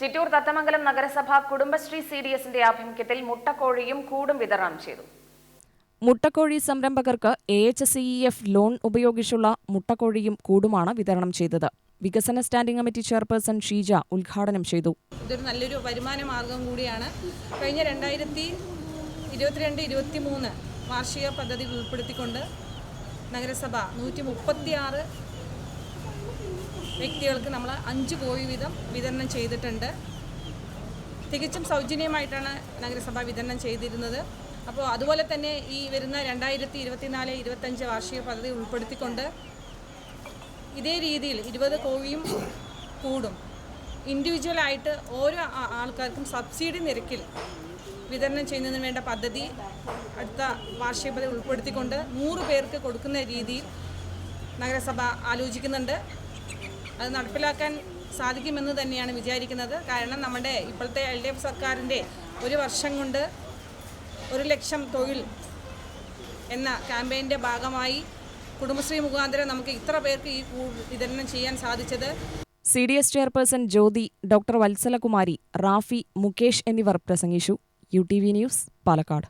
ചിറ്റൂർ തത്തമംഗലം നഗരസഭ Kudumbashree C D എസിന്റെ ആഭിമുഖ്യത്തിൽ മുട്ടക്കോഴിയും കൂടും വിതരണം ചെയ്തു. മുട്ടക്കോഴി സംരംഭകർക്ക് A H C E F loan ഉപയോഗിച്ചുള്ള മുട്ടക്കോഴിയും കൂടുമാണ് വിതരണം ചെയ്തത്. വികസന സ്റ്റാൻഡിംഗ് കമ്മിറ്റി ചെയർപേഴ്സൺ ഷീജ ഉദ്ഘാടനം ചെയ്തു. ഇതൊരു നല്ലൊരു വരുമാന മാർഗം കൂടിയാണ്. കഴിഞ്ഞ രണ്ടായിരത്തി ഇരുപത്തിരണ്ട് ഇരുപത്തി മൂന്ന് വാർഷിക പദ്ധതി ഉൾപ്പെടുത്തിക്കൊണ്ട് നഗരസഭ നൂറ്റി മുപ്പത്തിയാറ് വ്യക്തികൾക്ക് നമ്മൾ അഞ്ച് കോഴി വീതം വിതരണം ചെയ്തിട്ടുണ്ട്. തികച്ചും സൗജന്യമായിട്ടാണ് നഗരസഭ വിതരണം ചെയ്തിരുന്നത്. അപ്പോൾ അതുപോലെ തന്നെ ഈ വരുന്ന രണ്ടായിരത്തി ഇരുപത്തിനാല് ഇരുപത്തഞ്ച് വാർഷിക പദ്ധതി ഉൾപ്പെടുത്തിക്കൊണ്ട് ഇതേ രീതിയിൽ ഇരുപത് കോഴിയും കൂടും. ഇൻഡിവിജ്വലായിട്ട് ഓരോ ആൾക്കാർക്കും സബ്സിഡി നിരക്കിൽ വിതരണം ചെയ്യുന്നതിന് വേണ്ട പദ്ധതി അടുത്ത വാർഷിക പദ്ധതി ഉൾപ്പെടുത്തിക്കൊണ്ട് നൂറ് പേർക്ക് കൊടുക്കുന്ന രീതിയിൽ നഗരസഭ ആലോചിക്കുന്നുണ്ട്. അത് നടപ്പിലാക്കാൻ സാധിക്കുമെന്ന് തന്നെയാണ് വിചാരിക്കുന്നത്. കാരണം നമ്മുടെ ഇപ്പോഴത്തെ എൽ ഡി എഫ് സർക്കാരിന്റെ ഒരു വർഷം കൊണ്ട് ഒരു ലക്ഷം തൊഴിൽ എന്ന ക്യാമ്പയിന്റെ ഭാഗമായി കുടുംബശ്രീ മുഖാന്തരം നമുക്ക് ഇത്ര പേർക്ക് ഈ വിതരണം ചെയ്യാൻ സാധിച്ചത്. C D S chairperson Jyothi doctor Vathsalakumari Rafi Mukesh എന്നിവർ പ്രസംഗിച്ചു. U T V news Palakkad.